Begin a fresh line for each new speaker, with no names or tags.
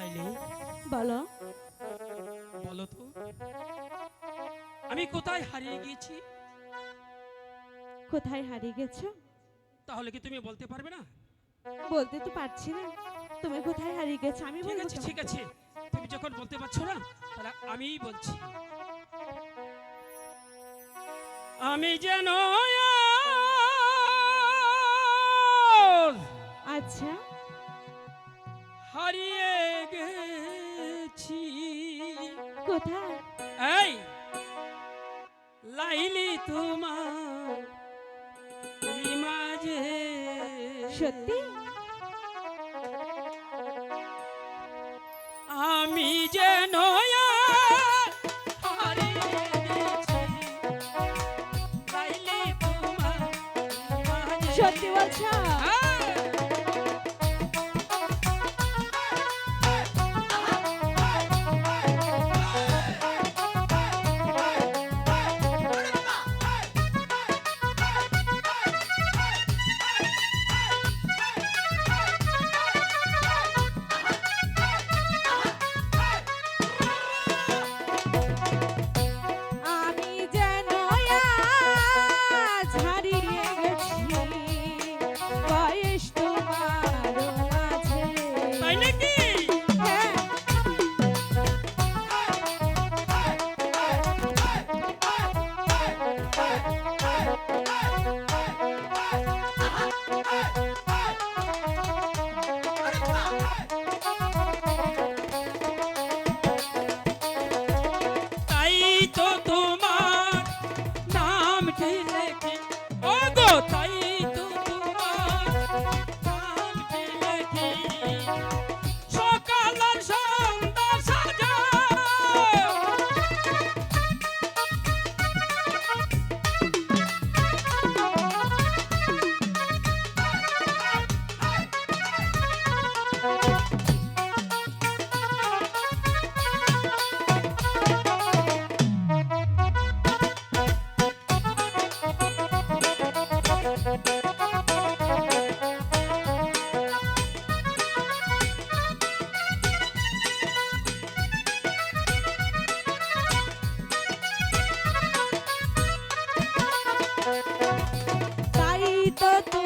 লাইলি
বলো।
বলো তো। আমি কোথায় হারিয়ে গিয়েছি?
কোথায় হারিয়ে গেছো?
তাহলে কি তুমি বলতে পারবে না?
বলতে তো পারছি না। তুমি কোথায় হারিয়ে গেছো? আমি
ঠিক
বলব
আছে ঠিক আছে। তুমি যখন বলতে পারছ না তাহলে আমিই বলছি। আমি যেন
আচ্ছা।
হারিয়ে গেছি।
কোথায়?
এই লাইলি তোমার মাঝে
সত্যি?
আমি তোমার মাঝে
সত্যি বলছো?
তো